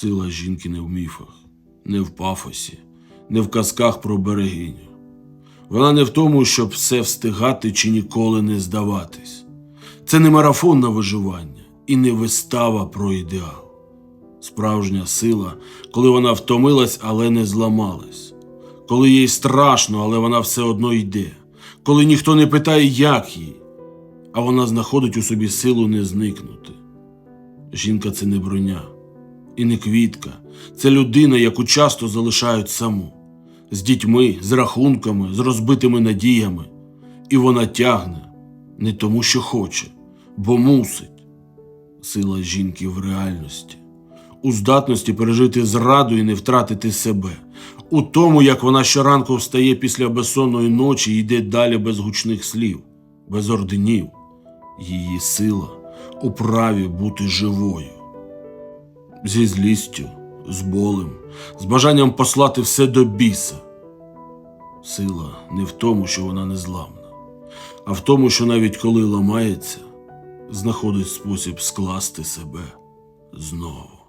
Сила жінки не в міфах, не в пафосі, не в казках про берегиню. Вона не в тому, щоб все встигати чи ніколи не здаватись. Це не марафон на виживання і не вистава про ідеал. Справжня сила, коли вона втомилась, але не зламалась, коли їй страшно, але вона все одно йде, коли ніхто не питає, як їй, а вона знаходить у собі силу не зникнути. Жінка це не броня і не квітка, це людина, яку часто залишають саму, з дітьми, з рахунками, з розбитими надіями. І вона тягне не тому, що хоче, бо мусить. Сила жінки в реальності, у здатності пережити зраду і не втратити себе, у тому, як вона щоранку встає після безсонної ночі і йде далі без гучних слів, без орденів. Її сила у праві бути живою зі злістю, з болем, з бажанням послати все до біса. Сила не в тому, що вона незламна, а в тому, що навіть коли ламається, знаходить спосіб скласти себе знову.